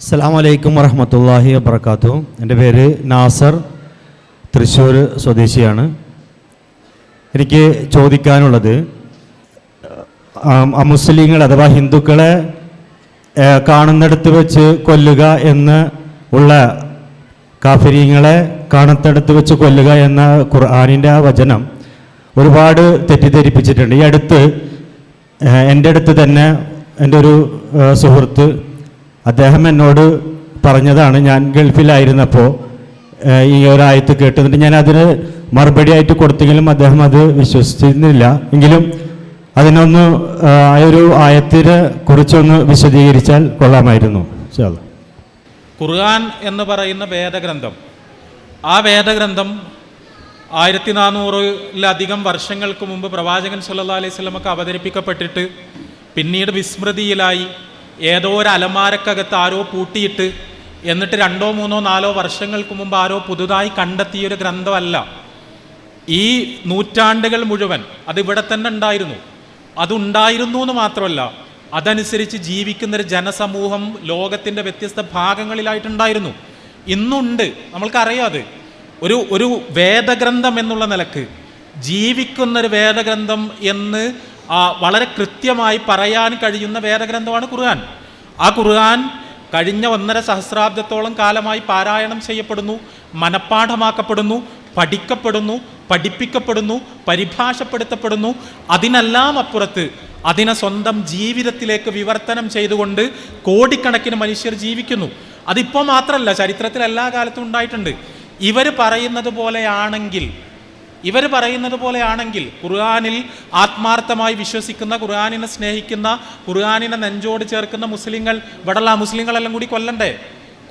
അസ്സാം വലൈക്കും വറഹമത്തല്ലാഹി വബർക്കാത്തു എന്റെ പേര് നാസർ തൃശ്ശൂർ സ്വദേശിയാണ്. എനിക്ക് ചോദിക്കാനുള്ളത് അമുസ്ലിങ്ങൾ അഥവാ ഹിന്ദുക്കളെ കാണുന്നിടത്ത് വെച്ച് കൊല്ലുക എന്ന് ഉള്ള കാഫര്യങ്ങളെ കാണത്തടത്ത് വെച്ച് കൊല്ലുക എന്ന ഖുർആാനിന്റെ ആ വചനം ഒരുപാട് തെറ്റിദ്ധരിപ്പിച്ചിട്ടുണ്ട്. ഈ അടുത്ത് എന്റെ അടുത്ത് തന്നെ എന്റെ ഒരു സുഹൃത്ത് അദ്ദേഹം എന്നോട് പറഞ്ഞതാണ് ഞാൻ ഗൾഫിലായിരുന്നപ്പോൾ ഈ ഒരായത്ത് കേട്ടതിട്ട് ഞാൻ അതിന് മറുപടി ആയിട്ട് കൊടുത്തെങ്കിലും അദ്ദേഹം അത് വിശ്വസിച്ചിരുന്നില്ല. എങ്കിലും അതിനൊന്ന് ആ ഒരു ആയത്തിനെ കുറിച്ചൊന്ന് വിശദീകരിച്ചാൽ കൊള്ളാമായിരുന്നു. ഖുർആൻ എന്ന് പറയുന്ന വേദഗ്രന്ഥം. ആ വേദഗ്രന്ഥം ആയിരത്തി നാനൂറിലധികം വർഷങ്ങൾക്ക് മുമ്പ് പ്രവാചകൻ സല്ലാ അലൈഹി സ്വലമൊക്കെ അവതരിപ്പിക്കപ്പെട്ടിട്ട് പിന്നീട് വിസ്മൃതിയിലായി. ഏതോ ഒരു അലമാരക്കകത്ത് ആരോ പൂട്ടിയിട്ട് എന്നിട്ട് രണ്ടോ മൂന്നോ നാലോ വർഷങ്ങൾക്ക് മുമ്പ് ആരോ പുതുതായി കണ്ടെത്തിയൊരു ഗ്രന്ഥമല്ല. ഈ നൂറ്റാണ്ടുകൾ മുഴുവൻ അതിവിടെ തന്നെ ഉണ്ടായിരുന്നു. അതുണ്ടായിരുന്നു എന്ന് മാത്രമല്ല അതനുസരിച്ച് ജീവിക്കുന്നൊരു ജനസമൂഹം ലോകത്തിന്റെ വ്യത്യസ്ത ഭാഗങ്ങളിലായിട്ടുണ്ടായിരുന്നു. ഇന്നുണ്ട്. നമ്മൾക്കറിയാം അത്. ഒരു ഒരു വേദഗ്രന്ഥം എന്നുള്ള നിലയ്ക്ക് ജീവിക്കുന്നൊരു വേദഗ്രന്ഥം എന്ന് വളരെ കൃത്യമായി പറയാൻ കഴിയുന്ന വേദഗ്രന്ഥമാണ് ഖുർആൻ. ആ ഖുർആൻ കഴിഞ്ഞ ഒന്നര സഹസ്രാബ്ദത്തോളം കാലമായി പാരായണം ചെയ്യപ്പെടുന്നു മനഃപ്പാഠമാക്കപ്പെടുന്നു പഠിക്കപ്പെടുന്നു പഠിപ്പിക്കപ്പെടുന്നു പരിഭാഷപ്പെടുത്തപ്പെടുന്നു. അതിനെല്ലാം അപ്പുറത്ത് അതിനെ സ്വന്തം ജീവിതത്തിലേക്ക് വിവർത്തനം ചെയ്തുകൊണ്ട് കോടിക്കണക്കിന് മനുഷ്യർ ജീവിക്കുന്നു. അതിപ്പോൾ മാത്രമല്ല ചരിത്രത്തിൽ എല്ലാ കാലത്തും ഉണ്ടായിട്ടുണ്ട്. ഇവർ പറയുന്നത് പോലെയാണെങ്കിൽ ഇവർ പറയുന്നത് പോലെയാണെങ്കിൽ ഖുർആാനിൽ ആത്മാർത്ഥമായി വിശ്വസിക്കുന്ന ഖുർആാനിനെ സ്നേഹിക്കുന്ന ഖുർആാനിനെ നെഞ്ചോട് ചേർക്കുന്ന മുസ്ലിങ്ങൾ ഇവിടെയുള്ള മുസ്ലിങ്ങളെല്ലാം കൂടി കൊല്ലണ്ടേ?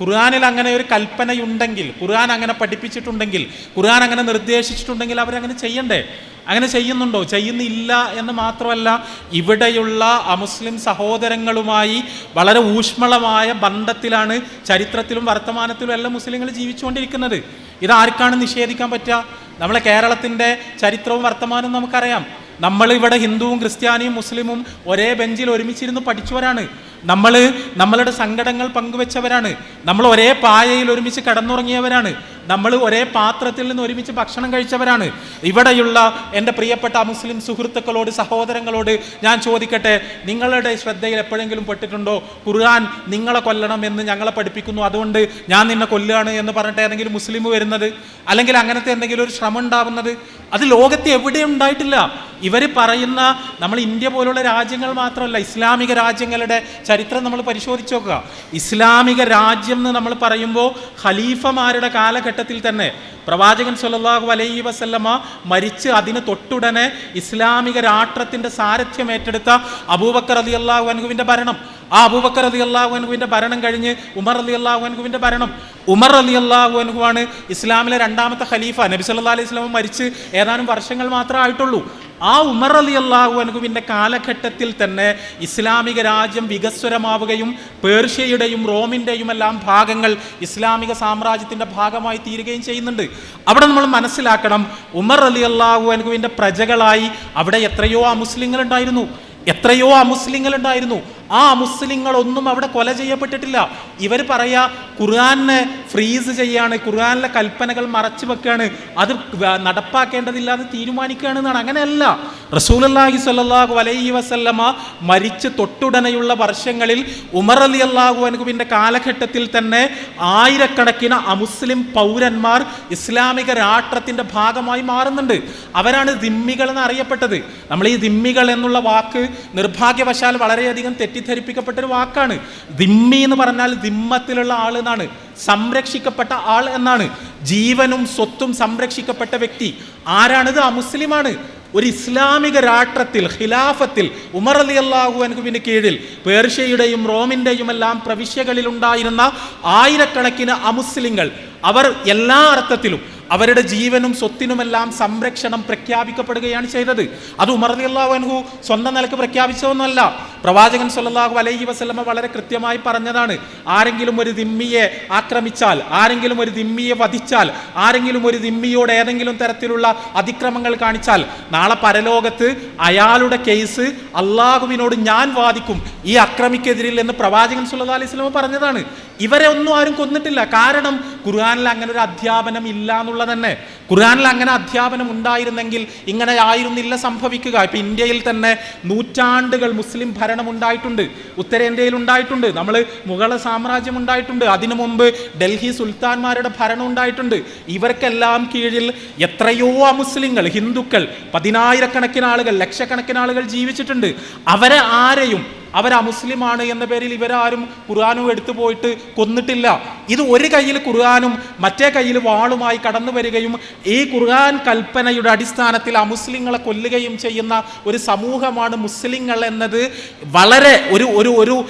ഖുർആാനിൽ അങ്ങനെ ഒരു കൽപ്പനയുണ്ടെങ്കിൽ ഖുർആൻ അങ്ങനെ പഠിപ്പിച്ചിട്ടുണ്ടെങ്കിൽ ഖുർആൻ അങ്ങനെ നിർദ്ദേശിച്ചിട്ടുണ്ടെങ്കിൽ അവരങ്ങനെ ചെയ്യണ്ടേ? അങ്ങനെ ചെയ്യുന്നുണ്ടോ? ചെയ്യുന്നില്ല എന്ന് മാത്രമല്ല ഇവിടെയുള്ള അമുസ്ലിം സഹോദരങ്ങളുമായി വളരെ ഊഷ്മളമായ ബന്ധത്തിലാണ് ചരിത്രത്തിലും വർത്തമാനത്തിലും എല്ലാം മുസ്ലിങ്ങൾ ജീവിച്ചുകൊണ്ടിരിക്കുന്നത്. ഇത് ആർക്കാണ് നിഷേധിക്കാൻ പറ്റുക? നമ്മളെ കേരളത്തിന്റെ ചരിത്രവും വർത്തമാനവും നമുക്കറിയാം. നമ്മളിവിടെ ഹിന്ദുവും ക്രിസ്ത്യാനിയും മുസ്ലിമും ഒരേ ബെഞ്ചിൽ ഒരുമിച്ചിരുന്ന് പഠിച്ചവരാണ്. നമ്മൾ നമ്മളുടെ സങ്കടങ്ങൾ പങ്കുവെച്ചവരാണ്. നമ്മൾ ഒരേ പായയിൽ ഒരുമിച്ച് കിടന്നുറങ്ങിയവരാണ്. നമ്മൾ ഒരേ പാത്രത്തിൽ നിന്ന് ഒരുമിച്ച് ഭക്ഷണം കഴിച്ചവരാണ്. ഇവിടെയുള്ള എന്റെ പ്രിയപ്പെട്ട മുസ്ലിം സുഹൃത്തുക്കളോട് സഹോദരങ്ങളോട് ഞാൻ ചോദിക്കട്ടെ നിങ്ങളുടെ ശ്രദ്ധയിൽ എപ്പോഴെങ്കിലും പെട്ടിട്ടുണ്ടോ? ഖുർആൻ നിങ്ങളെ കൊല്ലണം എന്ന് ഞങ്ങളെ പഠിപ്പിക്കുന്നു. അതുകൊണ്ട് ഞാൻ നിന്നെ കൊല്ലുകയാണ് എന്ന് പറഞ്ഞിട്ട് ഏതെങ്കിലും മുസ്ലിം വരുന്നത്? അല്ലെങ്കിൽ അങ്ങനത്തെ എന്തെങ്കിലും ഒരു ശ്രമം ഉണ്ടാവുന്നത്? അത് ലോകത്ത് എവിടെ ഉണ്ടായിട്ടില്ല. ഇവർ പറയുന്ന നമ്മൾ ഇന്ത്യ പോലുള്ള രാജ്യങ്ങൾ മാത്രമല്ല ഇസ്ലാമിക രാജ്യങ്ങളുടെ ചരിത്രം നമ്മൾ പരിശോധിച്ച് നോക്കുക. ഇസ്ലാമിക രാജ്യം എന്ന് നമ്മൾ പറയുമ്പോൾ ഖലീഫമാരുടെ കാലഘട്ടത്തിൽ തന്നെ പ്രവാചകൻ സല്ലല്ലാഹു അലൈഹി വസല്ലമ മരിച്ച് അതിന് തൊട്ടുടനെ ഇസ്ലാമിക രാഷ്ട്രത്തിന്റെ സാരഥ്യം ഏറ്റെടുത്ത അബൂബക്കർ അലി അള്ളാഹു അൻഹുവിന്റെ ഭരണം. ആ അബൂബക്കർ അലി അള്ളാഹു അൻഹുവിന്റെ ഭരണം കഴിഞ്ഞ് ഉമർ അലി അള്ളാഹു അൻഹുവിന്റെ ഭരണം. ഉമർ അലി അള്ളാഹു അൻഹുവാണ് ഇസ്ലാമിലെ രണ്ടാമത്തെ ഖലീഫ. നബി സല്ലാ അലൈഹി വസല്ലമ മരിച്ച് ഏതാനും വർഷങ്ങൾ മാത്രമേ ആയിട്ടുള്ളൂ. ആ ഉമർ അലി അള്ളാഹു അൻഹുവിന്റെ കാലഘട്ടത്തിൽ തന്നെ ഇസ്ലാമിക രാജ്യം വികസ്വരമാവുകയും പേർഷ്യയുടെയും റോമിന്റെയും എല്ലാം ഭാഗങ്ങൾ ഇസ്ലാമിക സാമ്രാജ്യത്തിന്റെ ഭാഗമായി തീരുകയും ചെയ്യുന്നുണ്ട്. അവിടെ നമ്മൾ മനസ്സിലാക്കണം ഉമർ അലി അള്ളാഹു അൻഹുവിന്റെ പ്രജകളായി അവിടെ എത്രയോ ആ മുസ്ലിങ്ങൾ ഉണ്ടായിരുന്നു എത്രയോ അമുസ്ലിങ്ങൾ ഉണ്ടായിരുന്നു ആ മുസ്ലിങ്ങളൊന്നും അവിടെ കൊല ചെയ്യപ്പെട്ടിട്ടില്ല. ഇവർ പറയാ ഖുർആാനെ ഫ്രീസ് ചെയ്യാണ് ഖുർആാനിലെ കൽപ്പനകൾ മറച്ചു വെക്കുകയാണ് അത് നടപ്പാക്കേണ്ടതില്ലാതെ തീരുമാനിക്കുകയാണ് എന്നാണ്. അങ്ങനെയല്ല. റസൂലല്ലാഹി സ്വല്ലല്ലാഹു അലൈഹി വസല്ലമ മരിച്ച് തൊട്ടുടനെയുള്ള വർഷങ്ങളിൽ ഉമർ അലി അള്ളാഹു അനുവിന്റെ കാലഘട്ടത്തിൽ തന്നെ ആയിരക്കണക്കിന് അമുസ്ലിം പൗരന്മാർ ഇസ്ലാമിക രാഷ്ട്രത്തിന്റെ ഭാഗമായി മാറുന്നുണ്ട്. അവരാണ് ദിമ്മികൾ എന്ന് അറിയപ്പെട്ടത്. നമ്മൾ ഈ ദിമ്മികൾ എന്നുള്ള വാക്ക് നിർഭാഗ്യവശാൽ വളരെയധികം തെറ്റിദ്ധരിപ്പിക്കപ്പെട്ട ഒരു വാക്കാണ്. ദിമ്മി എന്ന് പറഞ്ഞാൽ ദിമ്മത്തിലുള്ള ആൾ എന്നാണ്. സംരക്ഷിക്കപ്പെട്ട ആൾ എന്നാണ്. ജീവനും സ്വത്തും സംരക്ഷിക്കപ്പെട്ട വ്യക്തി. ആരാണിത്? ആ മുസ്ലിമാണ്. ഒരു ഇസ്ലാമിക രാഷ്ട്രത്തിൽ ഖിലാഫത്തിൽ ഉമർ അലി അള്ളാഹു കീഴിൽ പേർഷ്യയുടെയും റോമിന്റെയും എല്ലാം പ്രവിശ്യകളിൽ ഉണ്ടായിരുന്ന ആയിരക്കണക്കിന് അമുസ്ലിങ്ങൾ. അവർ എല്ലാ അർത്ഥത്തിലും അവരുടെ ജീവനും സ്വത്തിനുമെല്ലാം സംരക്ഷണം പ്രഖ്യാപിക്കപ്പെടുകയാണ് ചെയ്തത്. അത് ഉമർ അള്ളാഹു അൻഹു സ്വന്തം നിലയ്ക്ക് പ്രഖ്യാപിച്ചതൊന്നുമല്ല. പ്രവാചകൻ സല്ലാഹു അലൈഹി വസ്ലമ വളരെ കൃത്യമായി പറഞ്ഞതാണ് ആരെങ്കിലും ഒരു ദിമ്മിയെ ആക്രമിച്ചാൽ ആരെങ്കിലും ഒരു ദിമ്മിയെ വധിച്ചാൽ ആരെങ്കിലും ഒരു ദിമ്മിയോട് ഏതെങ്കിലും തരത്തിലുള്ള അതിക്രമങ്ങൾ കാണിച്ചാൽ നാളെ പരലോകത്ത് അയാളുടെ കേസ് അള്ളാഹുവിനോട് ഞാൻ വാദിക്കും ഈ അക്രമിക്കെതിരിൽ എന്ന് പ്രവാചകൻ സല്ലല്ലാഹു അലൈഹി സ്വലമ പറഞ്ഞതാണ്. ഇവരെ ഒന്നും ആരും കൊന്നിട്ടില്ല. കാരണം ഖുർആനിൽ അങ്ങനെ ഒരു അധ്യാപനം ഇല്ല എന്നുള്ളത് തന്നെ. ഖുർആാനിൽ അങ്ങനെ അധ്യാപനം ഉണ്ടായിരുന്നെങ്കിൽ ഇങ്ങനെ ആയിരുന്നില്ല സംഭവിക്കുക. ഇപ്പം ഇന്ത്യയിൽ തന്നെ നൂറ്റാണ്ടുകൾ മുസ്ലിം ഭരണം ഉണ്ടായിട്ടുണ്ട്. ഉത്തരേന്ത്യയിൽ ഉണ്ടായിട്ടുണ്ട്. നമ്മൾ മുഗള സാമ്രാജ്യം ഉണ്ടായിട്ടുണ്ട്. അതിനു മുമ്പ് ഡൽഹി സുൽത്താൻമാരുടെ ഭരണം ഉണ്ടായിട്ടുണ്ട്. ഇവർക്കെല്ലാം കീഴിൽ എത്രയോ അമുസ്ലിങ്ങൾ ഹിന്ദുക്കൾ പതിനായിരക്കണക്കിന് ആളുകൾ ലക്ഷക്കണക്കിന് ആളുകൾ ജീവിച്ചിട്ടുണ്ട്. അവരെ ആരെയും അവർ അമുസ്ലിമാണ് എന്ന പേരിൽ ഇവരാരും ഖുർആാനും എടുത്തു പോയിട്ട് കൊന്നിട്ടില്ല. ഇത് ഒരു കയ്യിൽ ഖുർആാനും മറ്റേ കയ്യിൽ വാളുമായി കടന്നു വരികയും ഈ ഖുർആൻ കൽപ്പനയുടെ അടിസ്ഥാനത്തിൽ അമുസ്ലിങ്ങളെ കൊല്ലുകയും ചെയ്യുന്ന ഒരു സമൂഹമാണ് മുസ്ലിങ്ങൾ എന്നത്. വളരെ ഒരു ഒരു ഒരു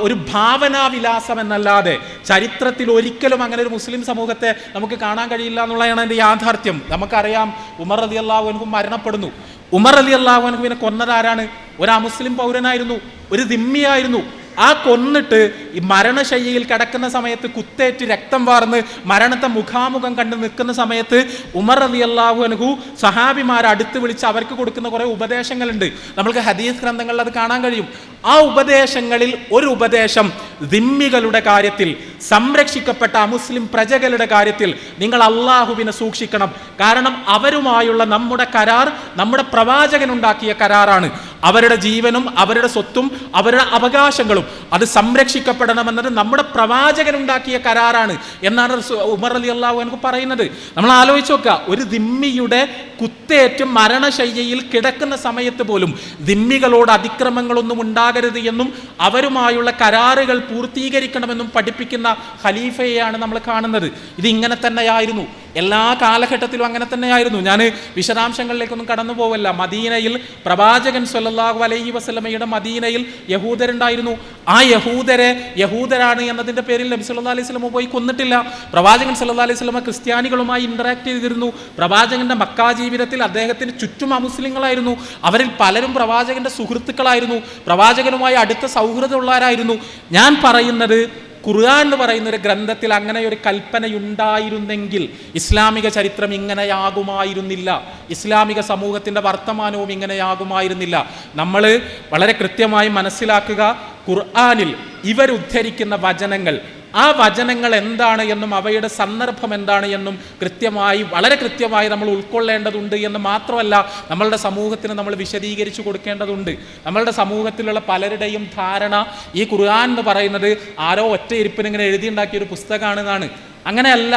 ഒരു ഭാവനാവിലാസം എന്നല്ലാതെ ചരിത്രത്തിൽ ഒരിക്കലും അങ്ങനെ ഒരു മുസ്ലിം സമൂഹത്തെ നമുക്ക് കാണാൻ കഴിയില്ല എന്നുള്ളതാണ് എന്റെ യാഥാർത്ഥ്യം. നമുക്കറിയാം ഉമർ അലി അള്ളാഹു മരണപ്പെടുന്നു. ഉമർ അലി അള്ളാഹുവിനെ കൊന്നത് ആരാണ്? ഒരു അമുസ്ലിം പൗരനായിരുന്നു ഒരു ദിമ്മിയായിരുന്നു. ആ കൊന്നിട്ട് ഈ മരണശയ്യയിൽ കിടക്കുന്ന സമയത്ത് കുത്തേറ്റ് രക്തം വാർന്ന് മരണത്തെ മുഖാമുഖം കണ്ട് നിൽക്കുന്ന സമയത്ത് ഉമർ അലി അള്ളാഹു അനുഹു സഹാബിമാരെ അടുത്ത് വിളിച്ച് അവർക്ക് കൊടുക്കുന്ന കുറേ ഉപദേശങ്ങളുണ്ട്. നമ്മൾക്ക് ഹദീസ് ഗ്രന്ഥങ്ങളിൽ അത് കാണാൻ കഴിയും. ആ ഉപദേശങ്ങളിൽ ഒരു ഉപദേശം ദിമ്മികളുടെ കാര്യത്തിൽ സംരക്ഷിക്കപ്പെട്ട മുസ്ലിം പ്രജകളുടെ കാര്യത്തിൽ നിങ്ങൾ അള്ളാഹുവിനെ സൂക്ഷിക്കണം. കാരണം അവരുമായുള്ള നമ്മുടെ കരാർ നമ്മുടെ പ്രവാചകൻ ഉണ്ടാക്കിയ കരാറാണ്. അവരുടെ ജീവനും അവരുടെ സ്വത്തും അവരുടെ അവകാശങ്ങളും അത് സംരക്ഷിക്കപ്പെടണമെന്നത് നമ്മുടെ പ്രവാചകൻ ഉണ്ടാക്കിയ കരാറാണ് എന്നാണ് ഉമർ അലി അള്ളാഹു എനിക്ക് പറയുന്നത്. നമ്മൾ ആലോചിച്ച് നോക്കുക ഒരു ദിമ്മിയുടെ കുത്തേറ്റ് മരണശയ്യയിൽ കിടക്കുന്ന സമയത്ത് പോലും ദിമ്മികളോട് അതിക്രമങ്ങളൊന്നും ഉണ്ടാകരുത് എന്നും അവരുമായുള്ള കരാറുകൾ പൂർത്തീകരിക്കണമെന്നും പഠിപ്പിക്കുന്ന ഖലീഫയെയാണ് നമ്മൾ കാണുന്നത്. ഇത് ഇങ്ങനെ തന്നെയായിരുന്നു. എല്ലാ കാലഘട്ടത്തിലും അങ്ങനെ തന്നെയായിരുന്നു. ഞാൻ വിശദാംശങ്ങളിലേക്കൊന്നും കടന്നു പോവല്ല. മദീനയിൽ പ്രവാചകൻ സല്ലല്ലാഹു അലൈഹി വസ്ലമയുടെ മദീനയിൽ യഹൂദരുണ്ടായിരുന്നു. ആ യഹൂദരെ യഹൂദരാണ് എന്നതിന്റെ പേരിൽ നബി സല്ലാ അലൈഹി വസല്ലമ പോയി കൊന്നിട്ടില്ല. പ്രവാചകൻ സല്ലാ അലൈഹി സ്വലമ ക്രിസ്ത്യാനികളുമായി ഇന്ററാക്ട് ചെയ്തിരുന്നു. പ്രവാചകന്റെ മക്കാ ജീവിതത്തിൽ അദ്ദേഹത്തിന് ചുറ്റും അമുസ്ലിങ്ങളായിരുന്നു. അവരിൽ പലരും പ്രവാചകന്റെ സുഹൃത്തുക്കളായിരുന്നു. പ്രവാചകനുമായി അടുത്ത സൗഹൃദമുള്ളവരായിരുന്നു. ഞാൻ പറയുന്നത് ഖുർആൻ എന്ന് പറയുന്ന ഒരു ഗ്രന്ഥത്തിൽ അങ്ങനെ ഒരു കൽപ്പനയുണ്ടായിരുന്നെങ്കിൽ ഇസ്ലാമിക ചരിത്രം ഇങ്ങനെയാകുമായിരുന്നില്ല. ഇസ്ലാമിക സമൂഹത്തിന്റെ വർത്തമാനവും ഇങ്ങനെയാകുമായിരുന്നില്ല. നമ്മൾ വളരെ കൃത്യമായി മനസ്സിലാക്കുക ഖുർആാനിൽ ഇവരുദ്ധരിക്കുന്ന വചനങ്ങൾ ആ വചനങ്ങൾ എന്താണ് എന്നും അവയുടെ സന്ദർഭം എന്താണ് എന്നും കൃത്യമായി വളരെ കൃത്യമായി നമ്മൾ ഉൾക്കൊള്ളേണ്ടതുണ്ട് എന്ന് മാത്രമല്ല നമ്മളുടെ സമൂഹത്തിന് നമ്മൾ വിശദീകരിച്ചു കൊടുക്കേണ്ടതുണ്ട്. നമ്മളുടെ സമൂഹത്തിലുള്ള പലരുടെയും ധാരണ ഈ ഖുർആൻ എന്ന് പറയുന്നത് ആരോ ഒറ്റ ഇരിപ്പിനിങ്ങനെ എഴുതിയുണ്ടാക്കിയ ഒരു പുസ്തകമാണെന്നാണ്. അങ്ങനെയല്ല.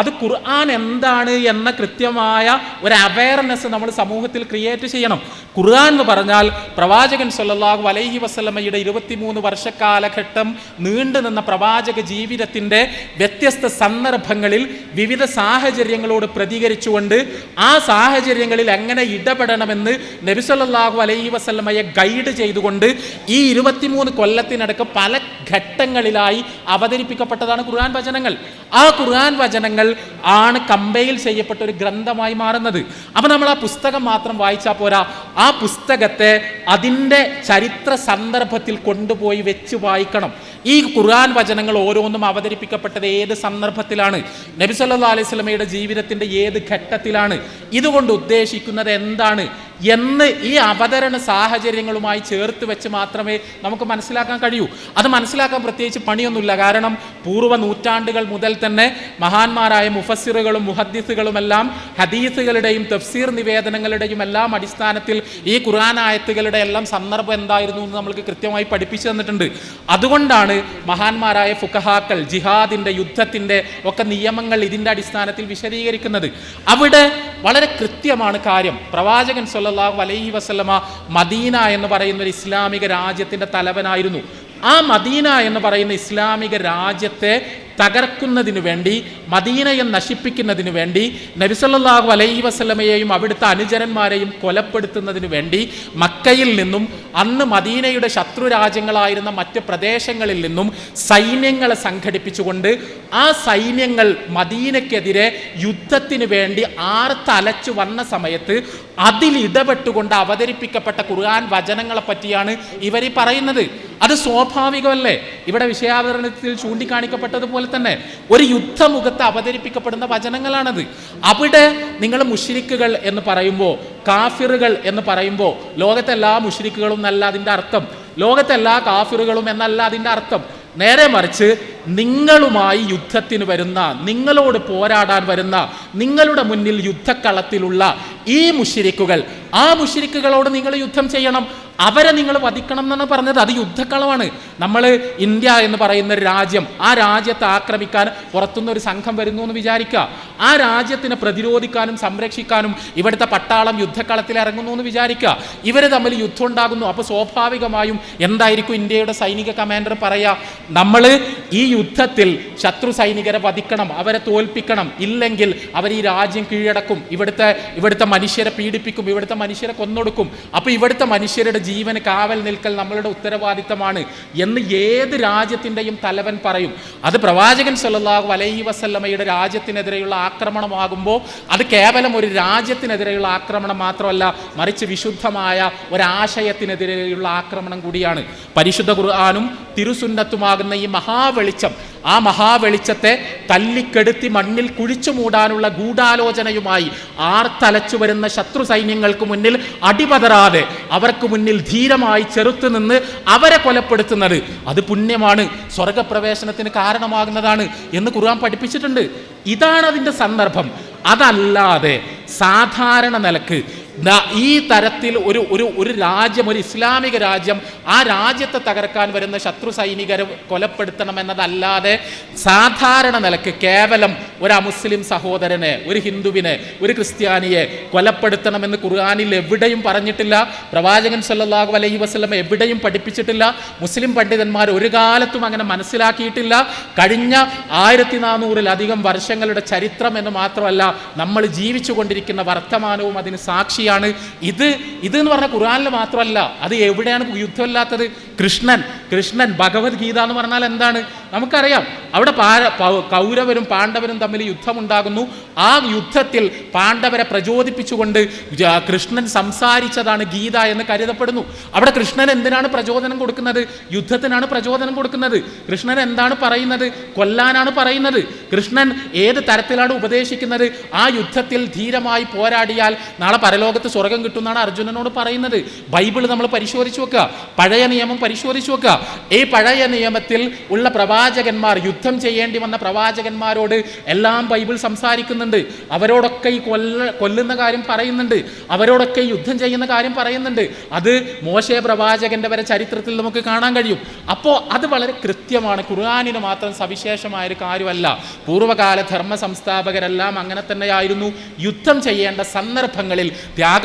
അത് ഖുർആൻ എന്താണ് എന്ന കൃത്യമായ ഒരു അവയർനെസ് നമ്മൾ സമൂഹത്തിൽ ക്രിയേറ്റ് ചെയ്യണം. ഖുർആൻ എന്ന് പറഞ്ഞാൽ പ്രവാചകൻ സല്ലല്ലാഹു അലൈഹി വസല്ലമയുടെ ഇരുപത്തിമൂന്ന് വർഷക്കാലഘട്ടം നീണ്ടു നിന്ന പ്രവാചക ജീവിതത്തിന്റെ വ്യത്യസ്ത സന്ദർഭങ്ങളിൽ വിവിധ സാഹചര്യങ്ങളോട് പ്രതികരിച്ചുകൊണ്ട് ആ സാഹചര്യങ്ങളിൽ എങ്ങനെ ഇടപെടണമെന്ന് നബി സല്ലല്ലാഹു അലൈഹി വസല്ലമയെ ഗൈഡ് ചെയ്തുകൊണ്ട് ഈ ഇരുപത്തിമൂന്ന് കൊല്ലത്തിനടക്ക് പല ഘട്ടങ്ങളിലായി അവതരിപ്പിക്കപ്പെട്ടതാണ് ഖുർആൻ വചനങ്ങൾ. ആ ഖുർആൻ വചനങ്ങൾ ആണ് കമ്പയിൽ ചെയ്യപ്പെട്ട ഒരു ഗ്രന്ഥമായി മാറുന്നത്. അപ്പൊ നമ്മൾ ആ പുസ്തകം മാത്രം വായിച്ചാൽ പോരാ. ആ പുസ്തകത്തെ അതിന്റെ ചരിത്ര സന്ദർഭത്തിൽ കൊണ്ടുപോയി വെച്ച് വായിക്കണം. ഈ ഖുർആൻ വചനങ്ങൾ ഓരോന്നും അവതരിപ്പിക്കപ്പെട്ടത് ഏത് സന്ദർഭത്തിലാണ്? നബി സല്ലല്ലാഹു അലൈഹി സ്വലമയുടെ ജീവിതത്തിന്റെ ഏത് ഘട്ടത്തിലാണ്? ഇതുകൊണ്ട് ഉദ്ദേശിക്കുന്നത് എന്താണ്? എന്ന് ഈ അവതരണ സാഹചര്യങ്ങളുമായി ചേർത്ത് വെച്ച് മാത്രമേ നമുക്ക് മനസ്സിലാക്കാൻ കഴിയൂ. അത് മനസ്സിലാക്കാൻ പ്രത്യേകിച്ച് പണിയൊന്നുമില്ല. കാരണം പൂർവ നൂറ്റാണ്ടുകൾ മുതൽ തന്നെ മഹാന്മാരായ മുഫസ്സിറുകളും മുഹദ്ദിസുകളും എല്ലാം ഹദീസുകളുടെയും തഫ്സീർ നിവേദനങ്ങളുടെയും എല്ലാം അടിസ്ഥാനത്തിൽ ഈ ഖുർആൻ ആയത്തുകളുടെ എല്ലാം സന്ദർഭം എന്തായിരുന്നു എന്ന് നമ്മൾക്ക് കൃത്യമായി പഠിപ്പിച്ചു തന്നിട്ടുണ്ട്. അതുകൊണ്ടാണ് മഹാന്മാരായ ഫുഖഹാക്കൾ ജിഹാദിന്റെ യുദ്ധത്തിന്റെ ഒക്കെ നിയമങ്ങൾ ഇതിന്റെ അടിസ്ഥാനത്തിൽ വിശദീകരിക്കുന്നത്. അവിടെ വളരെ കൃത്യമാണ് കാര്യം. പ്രവാചകൻ സല്ലല്ലാഹു അലൈഹി വസ്ലമ മദീന എന്ന് പറയുന്ന ഒരു ഇസ്ലാമിക രാജ്യത്തിന്റെ തലവനായിരുന്നു. ആ മദീന എന്ന് പറയുന്ന ഇസ്ലാമിക രാജ്യത്തെ തകർക്കുന്നതിന് വേണ്ടി മദീനയെ നശിപ്പിക്കുന്നതിന് വേണ്ടി നബിസല്ലാഹു അലൈഹി വസ്ലമയെയും അവിടുത്തെ അനുചരന്മാരെയും കൊലപ്പെടുത്തുന്നതിന് വേണ്ടി മക്കയിൽ നിന്നും അന്ന് മദീനയുടെ ശത്രു രാജ്യങ്ങളായിരുന്ന മറ്റ് പ്രദേശങ്ങളിൽ നിന്നും സൈന്യങ്ങളെ സംഘടിപ്പിച്ചുകൊണ്ട് ആ സൈന്യങ്ങൾ മദീനയ്ക്കെതിരെ യുദ്ധത്തിന് വേണ്ടി ആർത്തലച്ചു വന്ന സമയത്ത് അതിൽ ഇടപെട്ടുകൊണ്ട് അവതരിപ്പിക്കപ്പെട്ട ഖുർആൻ വചനങ്ങളെ പറ്റിയാണ് ഇവർ പറയുന്നത്. അത് സ്വാഭാവികമല്ലേ? ഇവിടെ വിഷയാവതരണത്തിൽ ചൂണ്ടിക്കാണിക്കപ്പെട്ടതുപോലെ തന്നെ ഒരു യുദ്ധമുഖത്ത് അവതരിപ്പിക്കപ്പെടുന്ന വചനങ്ങളാണത്. അവിടെ നിങ്ങൾ മുഷിരിക്കുകൾ എന്ന് പറയുമ്പോൾ കാഫിറുകൾ എന്ന് പറയുമ്പോൾ ലോകത്തെല്ലാ മുഷിരിക്കുകളും എന്നല്ല അതിന്റെ അർത്ഥം. ലോകത്തെല്ലാ കാഫിറുകളും എന്നല്ല അതിന്റെ അർത്ഥം. നേരെ മറിച്ച് നിങ്ങളുമായി യുദ്ധത്തിന് വരുന്ന നിങ്ങളോട് പോരാടാൻ വരുന്ന നിങ്ങളുടെ മുന്നിൽ യുദ്ധക്കളത്തിലുള്ള ഈ മുഷിരിക്കുകൾ ആ മുഷിരിക്കുകളോട് നിങ്ങൾ യുദ്ധം ചെയ്യണം. അവരെ നിങ്ങൾ വധിക്കണം എന്നാണ് പറഞ്ഞത്. അത് യുദ്ധക്കളമാണ് നമ്മൾ ഇന്ത്യ എന്ന് പറയുന്ന രാജ്യം ആ രാജ്യത്തെ ആക്രമിക്കാൻ പുറത്തുനിന്ന് ഒരു സംഘം വരുന്നു എന്ന് വിചാരിക്കുക. ആ രാജ്യത്തിനെ പ്രതിരോധിക്കാനും സംരക്ഷിക്കാനും ഇവിടുത്തെ പട്ടാളം യുദ്ധക്കളത്തിൽ ഇറങ്ങുന്നു എന്ന് വിചാരിക്കുക. ഇവർ തമ്മിൽ യുദ്ധം ഉണ്ടാകുന്നു. അപ്പോൾ സ്വാഭാവികമായും എന്തായിരിക്കും ഇന്ത്യയുടെ സൈനിക കമാൻഡർ പറയുക നമ്മൾ ഈ യുദ്ധത്തിൽ ശത്രു സൈനികരെ വധിക്കണം അവരെ തോൽപ്പിക്കണം. ഇല്ലെങ്കിൽ അവർ ഈ രാജ്യം കീഴടക്കും. ഇവിടുത്തെ ഇവിടുത്തെ മനുഷ്യരെ പീഡിപ്പിക്കും. ഇവിടുത്തെ മനുഷ്യരെ കൊന്നൊടുക്കും. അപ്പോൾ ഇവിടുത്തെ മനുഷ്യരുടെ ജീവന് കാവൽ നിൽക്കൽ നമ്മളുടെ ഉത്തരവാദിത്തമാണ് എന്ന് ഏത് രാജ്യത്തിന്റെയും തലവൻ പറയും. അത് പ്രവാചകൻ സല്ലാഹു അലൈഹി വസല്ലമയുടെ രാജ്യത്തിനെതിരെയുള്ള ആക്രമണമാകുമ്പോൾ അത് കേവലം ഒരു രാജ്യത്തിനെതിരെയുള്ള ആക്രമണം മാത്രമല്ല മറിച്ച് വിശുദ്ധമായ ഒരാശയത്തിനെതിരെയുള്ള ആക്രമണം കൂടിയാണ്. പരിശുദ്ധ ഖുർആാനും തിരുസുന്നത്തുമാകുന്ന ഈ മഹാവെളിച്ചം ആ മഹാവെളിച്ചത്തെ തല്ലിക്കെടുത്തി മണ്ണിൽ കുഴിച്ചു മൂടാനുള്ള ഗൂഢാലോചനയുമായി ആർത്തലച്ചു വരുന്ന ശത്രു സൈന്യങ്ങൾക്ക് മുന്നിൽ അടിപതറാതെ അവർക്ക് മുന്നിൽ ധീരമായി ചെറുത്തു നിന്ന് അവരെ കൊലപ്പെടുത്തുന്നത്. അത് പുണ്യമാണ്. സ്വർഗപ്രവേശനത്തിന് കാരണമാകുന്നതാണ് എന്ന് ഖുർആൻ പഠിപ്പിച്ചിട്ടുണ്ട്. ഇതാണ് അതിന്റെ സന്ദർഭം. അതല്ലാതെ സാധാരണ നിലയ്ക്ക് ഈ തരത്തിൽ ഒരു ഒരു ഒരു രാജ്യം ഒരു ഇസ്ലാമിക രാജ്യം ആ രാജ്യത്തെ തകർക്കാൻ വരുന്ന ശത്രു സൈനികരെ കൊലപ്പെടുത്തണം എന്നതല്ലാതെ സാധാരണ നിലയ്ക്ക് കേവലം ഒരു അമുസ്ലിം സഹോദരനെ ഒരു ഹിന്ദുവിനെ ഒരു ക്രിസ്ത്യാനിയെ കൊലപ്പെടുത്തണമെന്ന് ഖുർആാനിൽ എവിടെയും പറഞ്ഞിട്ടില്ല. പ്രവാചകൻ സല്ലാഹു അലൈഹി വസല്ലം എവിടെയും പഠിപ്പിച്ചിട്ടില്ല. മുസ്ലിം പണ്ഡിതന്മാർ ഒരു കാലത്തും അങ്ങനെ മനസ്സിലാക്കിയിട്ടില്ല. കഴിഞ്ഞ ആയിരത്തി നാനൂറിലധികം വർഷങ്ങളുടെ ചരിത്രം എന്ന് മാത്രമല്ല നമ്മൾ ജീവിച്ചുകൊണ്ടിരിക്കുന്ന വർത്തമാനവും അതിന് സാക്ഷിയാണ് ഇത് ഇത് എന്ന് പറഞ്ഞാൽ ഖുറാനിൽ മാത്രമല്ല അത് എവിടെയാണ് യുദ്ധമില്ലാത്തത്? കൃഷ്ണൻ കൃഷ്ണൻ ഭഗവത്ഗീത എന്ന് പറഞ്ഞാൽ എന്താണ്? നമുക്കറിയാം അവിടെ കൗരവരും പാണ്ഡവരും തമ്മിൽ യുദ്ധമുണ്ടാകുന്നു. ആ യുദ്ധത്തിൽ പാണ്ഡവരെ പ്രചോദിപ്പിച്ചുകൊണ്ട് കൃഷ്ണൻ സംസാരിച്ചതാണ് ഗീത എന്ന് കരുതപ്പെടുന്നു. അവിടെ കൃഷ്ണൻ എന്തിനാണ് പ്രചോദനം കൊടുക്കുന്നത്? യുദ്ധത്തിനാണ് പ്രചോദനം കൊടുക്കുന്നത്. കൃഷ്ണൻ എന്താണ് പറയുന്നത്? കൊല്ലാനാണ് പറയുന്നത്. കൃഷ്ണൻ ഏത് തരത്തിലാണ് ഉപദേശിക്കുന്നത്? ആ യുദ്ധത്തിൽ ധീരമായി പോരാടിയാൽ നാളെ പരലോകത്ത് സ്വർഗം കിട്ടുമെന്നാണ് അർജുനനോട് പറയുന്നത്. ബൈബിൾ നമ്മൾ പരിശോധിച്ച് വെക്കുക. പഴയ നിയമം പരിശോധിച്ച് വെക്കുക. ഈ പഴയ നിയമത്തിൽ ഉള്ള പ്രവാചകന്മാർ യുദ്ധം ചെയ്യേണ്ടി വന്ന പ്രവാചകന്മാരോട് എല്ലാം ബൈബിൾ സംസാരിക്കുന്നുണ്ട്. അവരോടൊക്കെ ഈ കൊല്ല കൊല്ലുന്ന കാര്യം പറയുന്നുണ്ട്. അവരോടൊക്കെ യുദ്ധം ചെയ്യുന്ന കാര്യം പറയുന്നുണ്ട്. അത് മോശയ പ്രവാചകന്റെ വരെ ചരിത്രത്തിൽ നമുക്ക് കാണാൻ കഴിയും. അപ്പോൾ അത് വളരെ കൃത്യമാണ്. ഖുർആാനിന് മാത്രം സവിശേഷമായ ഒരു കാര്യമല്ല. പൂർവകാല ധർമ്മ സംസ്ഥാപകരെല്ലാം അങ്ങനെ തന്നെയായിരുന്നു. യുദ്ധം ചെയ്യേണ്ട സന്ദർഭങ്ങളിൽ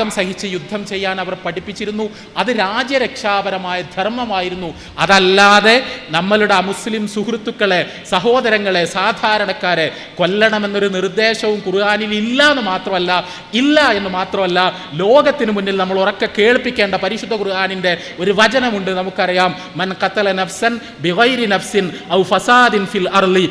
സഹിച്ച് യുദ്ധം ചെയ്യാൻ അവർ പഠിപ്പിച്ചിരുന്നു. അത് രാജ്യരക്ഷാപരമായ ധർമ്മമായിരുന്നു. അതല്ലാതെ നമ്മളുടെ അമുസ്ലിം സുഹൃത്തുക്കളെ സഹോദരങ്ങളെ സാധാരണക്കാരെ കൊല്ലണമെന്നൊരു നിർദ്ദേശവും ഖുർആാനിൽ ഇല്ല എന്ന് മാത്രമല്ല ഇല്ല എന്ന് മാത്രമല്ല ലോകത്തിന് മുന്നിൽ നമ്മൾ ഉറക്കെ കേൾപ്പിക്കേണ്ട പരിശുദ്ധ ഖുർആാനിന്റെ ഒരു വചനമുണ്ട് നമുക്കറിയാം. മൻ കത്തല നഫ്സൻ ബിഗൈരി നഫ്സിൻ ഔ ഫസാദിൻ ഫിൽ അർലി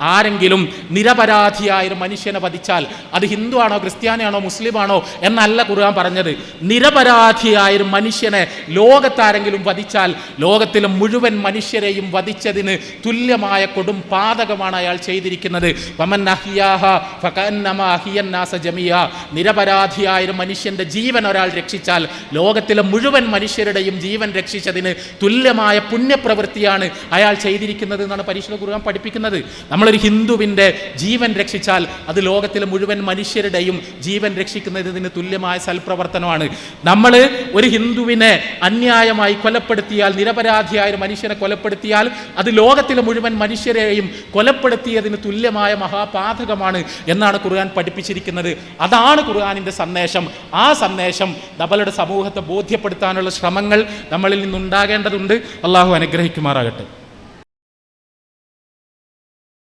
ആരെങ്കിലും നിരപരാധിയായ ഒരു മനുഷ്യനെ വധിച്ചാൽ അത് ഹിന്ദു ആണോ ക്രിസ്ത്യാനിയാണോ മുസ്ലിമാണോ എന്നല്ല ഖുർആൻ പറഞ്ഞത്. നിരപരാധിയായ ഒരു മനുഷ്യനെ ലോകത്താരെങ്കിലും വധിച്ചാൽ ലോകത്തിലെ മുഴുവൻ മനുഷ്യരെയും വധിച്ചതിന് തുല്യമായ കൊടും പാതകമാണ് അയാൾ ചെയ്തിരിക്കുന്നത്. നിരപരാധിയായ ഒരു മനുഷ്യന്റെ ജീവൻ ഒരാൾ രക്ഷിച്ചാൽ ലോകത്തിലെ മുഴുവൻ മനുഷ്യരുടെയും ജീവൻ രക്ഷിച്ചതിന് തുല്യമായ പുണ്യപ്രവൃത്തിയാണ് അയാൾ ചെയ്തിരിക്കുന്നത് എന്നാണ് പരിശുദ്ധ ഖുർആൻ പഠിപ്പിക്കുന്നത്. നമ്മളൊരു ഹിന്ദുവിന്റെ ജീവൻ രക്ഷിച്ചാൽ അത് ലോകത്തിലെ മുഴുവൻ മനുഷ്യരുടെയും ജീവൻ രക്ഷിക്കുന്നതിന് തുല്യമായ സൽപ്രവർത്തനമാണ്. നമ്മൾ ഒരു ഹിന്ദുവിനെ അന്യായമായി കൊലപ്പെടുത്തിയാൽ നിരപരാധിയായ ഒരു മനുഷ്യനെ കൊലപ്പെടുത്തിയാൽ അത് ലോകത്തിലെ മുഴുവൻ മനുഷ്യരെയും കൊലപ്പെടുത്തിയതിന് തുല്യമായ മഹാപാതകമാണ് എന്നാണ് ഖുർആൻ പഠിപ്പിച്ചിരിക്കുന്നത്. അതാണ് ഖുർആാനിന്റെ സന്ദേശം. ആ സന്ദേശം നമ്മളുടെ സമൂഹത്തെ ബോധ്യപ്പെടുത്താനുള്ള ശ്രമങ്ങൾ നമ്മളിൽ നിന്നുണ്ടാകേണ്ടതുണ്ട്. അള്ളാഹു അനുഗ്രഹിക്കുമാറാകട്ടെ.